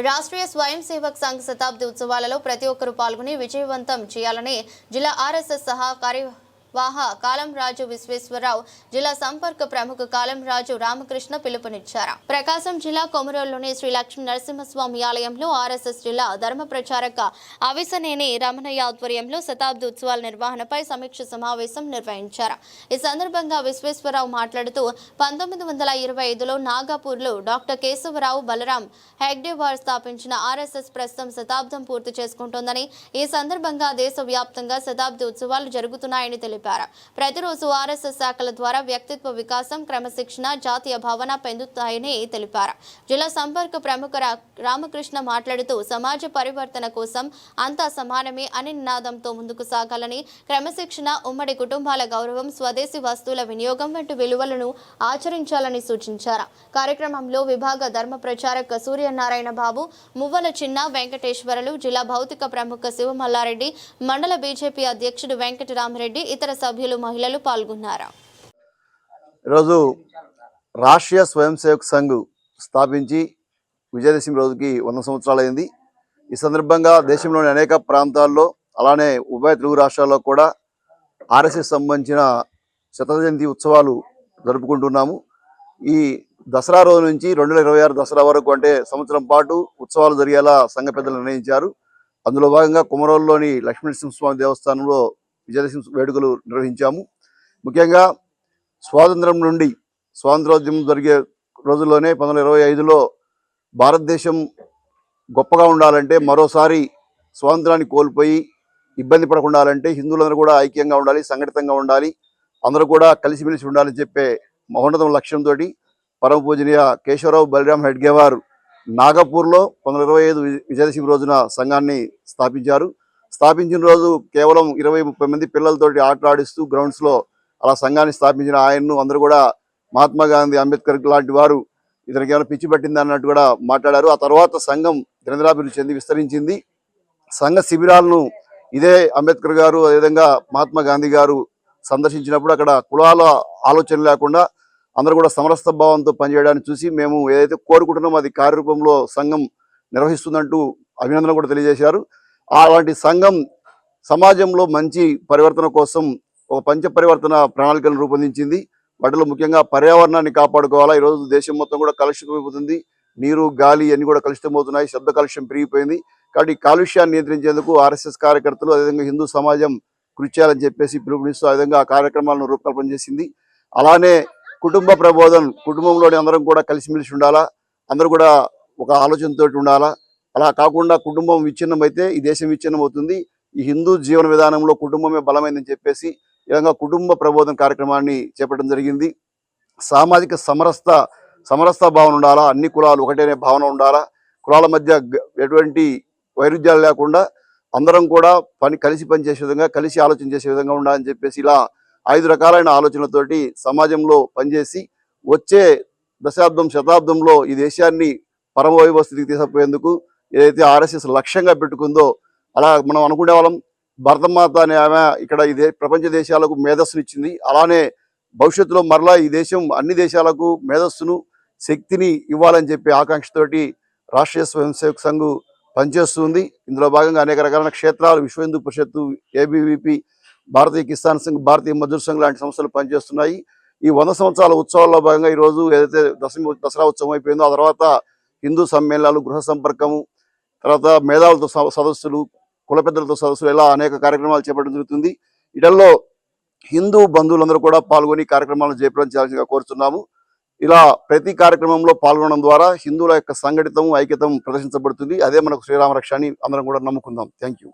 రాష్ట్రీయ స్వయం సేవక్ సంఘ్ శతాబ్ది ఉత్సవాలలో ప్రతి ఒక్కరూ పాల్గొని విజయవంతం చేయాలని జిల్లా ఆర్ఎస్ఎస్ సహా కార్య కాలం రాజు విశ్వేశ్వరరావు జిల్లా సంపర్క ప్రముఖ కాలం రాజు రామకృష్ణ పిలుపునిచ్చారు. ప్రకాశం జిల్లా కొమరోలులోని శ్రీ లక్ష్మీ నరసింహస్వామి ఆలయంలో ఆర్ఎస్ఎస్ జిల్లా ధర్మ ప్రచారక అవిసనేని రమణయ్య ఆధ్వర్యంలో శతాబ్ది ఉత్సవాల నిర్వహణపై సమీక్ష సమావేశం నిర్వహించారు. ఈ సందర్భంగా విశ్వేశ్వరరావు మాట్లాడుతూ పంతొమ్మిది వందల ఇరవై ఐదులో నాగాపూర్లో డాక్టర్ కేశవరావు బలరాం హెగ్డేవార్ స్థాపించిన ఆర్ఎస్ఎస్ ప్రస్తుతం శతాబ్దం పూర్తి చేసుకుంటోందని ఈ సందర్భంగా దేశవ్యాప్తంగా శతాబ్ది ఉత్సవాలు జరుగుతున్నాయని తెలిపారు. ప్రతిరోజు ఆర్ఎస్ఎస్ శాఖల ద్వారా వ్యక్తిత్వ వికాసం క్రమశిక్షణ జాతీయ భావన పెందుతాయని తెలిపారు. జిల్లా సంపర్క ప్రముఖ రామకృష్ణ మాట్లాడుతూ సమాజ పరివర్తన కోసం అంతా సమానమే అని నినాదంతో ముందుకు సాగాలని క్రమశిక్షణ ఉమ్మడి కుటుంబాల గౌరవం స్వదేశీ వస్తువుల వినియోగం వంటి విలువలను ఆచరించాలని సూచించారు. కార్యక్రమంలో విభాగ ధర్మ ప్రచారక సూర్యనారాయణ బాబు మువ్వల చిన్న వెంకటేశ్వరలు జిల్లా భౌతిక ప్రముఖ శివమల్లారెడ్డి మండల బీజేపీ అధ్యక్షుడు వెంకటరామరెడ్డి ఇతర సభ్యులు మహిళలు పాల్గొన్నారు? ఈరోజు రాష్ట్రీయ స్వయం సేవక్ సంఘ్ స్థాపించి విజయదశమి రోజుకి వంద సంవత్సరాలైంది. ఈ సందర్భంగా దేశంలోని అనేక ప్రాంతాల్లో అలానే ఉభయ తెలుగు రాష్ట్రాల్లో కూడా ఆర్ఎస్ఎస్ సంబంధించిన శతజయంతి ఉత్సవాలు జరుపుకుంటున్నాము. ఈ దసరా రోజు నుంచి రెండు వేల ఇరవై ఆరు దసరా వరకు అంటే సంవత్సరం పాటు ఉత్సవాలు జరిగేలా సంఘ పెద్దలు నిర్ణయించారు. అందులో భాగంగా కుమరోల్లోని లక్ష్మీనరసింహస్వామి దేవస్థానంలో విజయదశమి వేడుకలు నిర్వహించాము. ముఖ్యంగా స్వాతంత్రం నుండి స్వాతంత్రోద్యమం జరిగే రోజుల్లోనే పంతొమ్మిది ఇరవై ఐదులో భారతదేశం గొప్పగా ఉండాలంటే మరోసారి స్వాతంత్రాన్ని కోల్పోయి ఇబ్బంది పడకుండా ఉండాలంటే హిందువులందరూ కూడా ఐక్యంగా ఉండాలి సంఘటితంగా ఉండాలి అందరూ కూడా కలిసిమెలిసి ఉండాలని చెప్పే మహోన్నతం లక్ష్యంతో పరమ పూజనీయ కేశవరావు బలిరాం హెడ్గే వారు నాగపూర్లో పంతొమ్మిది ఇరవై ఐదు విజయదశమి రోజున సంఘాన్ని స్థాపించారు. స్థాపించిన రోజు కేవలం ఇరవై ముప్పై మంది పిల్లలతోటి ఆటలు ఆడిస్తూ గ్రౌండ్స్లో అలా సంఘాన్ని స్థాపించిన ఆయన్ను అందరూ కూడా మహాత్మా గాంధీ అంబేద్కర్ లాంటి వారు ఇతనికి ఏమైనా పిచ్చి పట్టింది అన్నట్టు కూడా మాట్లాడారు. ఆ తర్వాత సంఘం దినదినాభివృద్ధి చెంది విస్తరించింది. సంఘ శిబిరాలను ఇదే అంబేద్కర్ గారు అదేవిధంగా మహాత్మా గాంధీ గారు సందర్శించినప్పుడు అక్కడ కులాల ఆలోచన లేకుండా అందరూ కూడా సమరస్త భావంతో పనిచేయడాన్ని చూసి మేము ఏదైతే కోరుకుంటున్నామో అది కార్యరూపంలో సంఘం నిర్వహిస్తుందంటూ అభినందన కూడా తెలియజేశారు. అలాంటి సంఘం సమాజంలో మంచి పరివర్తన కోసం ఒక పంచ పరివర్తన ప్రణాళికను రూపొందించింది. వాటిలో ముఖ్యంగా పర్యావరణాన్ని కాపాడుకోవాలా. ఈరోజు దేశం మొత్తం కూడా కలుషితమైపోతుంది నీరు గాలి అన్ని కూడా కలుషితమవుతున్నాయి శబ్ద కాలుష్యం పెరిగిపోయింది. కాబట్టి కాలుష్యాన్ని నియంత్రించేందుకు ఆర్ఎస్ఎస్ కార్యకర్తలు అదేవిధంగా హిందూ సమాజం కృషి చేయాలని చెప్పేసి పిలుపునిస్తూ ఆ విధంగా ఆ కార్యక్రమాలను రూపకల్పన చేసింది. అలానే కుటుంబ ప్రబోధం కుటుంబంలోని అందరం కూడా కలిసిమెలిసి ఉండాలా. అందరూ కూడా ఒక ఆలోచనతో ఉండాలా. అలా కాకుండా కుటుంబం విచ్ఛిన్నం అయితే ఈ దేశం విచ్ఛిన్నం అవుతుంది ఈ హిందూ జీవన విధానంలో కుటుంబమే బలమైందని చెప్పేసి ఈ విధంగా కుటుంబ ప్రబోధన కార్యక్రమాన్ని చేపట్టడం జరిగింది. సామాజిక సమరస్త సమరస్త భావన ఉండాలా? అన్ని కులాలు ఒకటేనే భావన ఉండాలా? కులాల మధ్య ఎటువంటి వైరుధ్యాలు లేకుండా అందరం కూడా పని కలిసి పనిచేసే విధంగా కలిసి ఆలోచన చేసే విధంగా ఉండాలని చెప్పేసి ఇలా ఐదు రకాలైన ఆలోచనలతోటి సమాజంలో పనిచేసి వచ్చే దశాబ్దం శతాబ్దంలో ఈ దేశాన్ని పరమవైభవ స్థితికి తీసుకుపోయేందుకు ఏదైతే ఆర్ఎస్ఎస్ లక్ష్యంగా పెట్టుకుందో అలా మనం అనుకునే వాళ్ళం. భరతమాత అనే ఆమె ఇక్కడ ఇదే ప్రపంచ దేశాలకు మేధస్సునిచ్చింది. అలానే భవిష్యత్తులో మరలా ఈ దేశం అన్ని దేశాలకు మేధస్సును శక్తిని ఇవ్వాలని చెప్పి ఆకాంక్షతోటి రాష్ట్రీయ స్వయం సేవక్ సంఘ్ పనిచేస్తుంది. ఇందులో భాగంగా అనేక రకాలైన క్షేత్రాలు విశ్వ హిందూ పరిషత్తు ఏబీవీపీ భారతీయ కిసాన్ సంఘ్ భారతీయ మజూర్ సంఘ్ లాంటి సంస్థలు పనిచేస్తున్నాయి. ఈ వంద సంవత్సరాల ఉత్సవాల్లో భాగంగా ఈ రోజు ఏదైతే దశమి దసరా ఉత్సవం అయిపోయిందో ఆ తర్వాత హిందూ సమ్మేళనాలు గృహ సంపర్కము తర్వాత మేధావులతో స- సదస్సులు కుల పెద్దలతో సదస్సులు ఇలా అనేక కార్యక్రమాలు చేపట్టడం జరుగుతుంది. ఇటల్లో హిందూ బంధువులందరూ కూడా పాల్గొని కార్యక్రమాలను జయప్రదం చేయాల్సిందిగా కోరుతున్నాము ఇలా ప్రతి కార్యక్రమంలో పాల్గొనడం ద్వారా హిందువుల యొక్క సంఘటితం ఐక్యతం ప్రదర్శించబడుతుంది. అదే మనకు శ్రీరామరక్ష అని అందరం కూడా నమ్ముకుందాం. Thank you.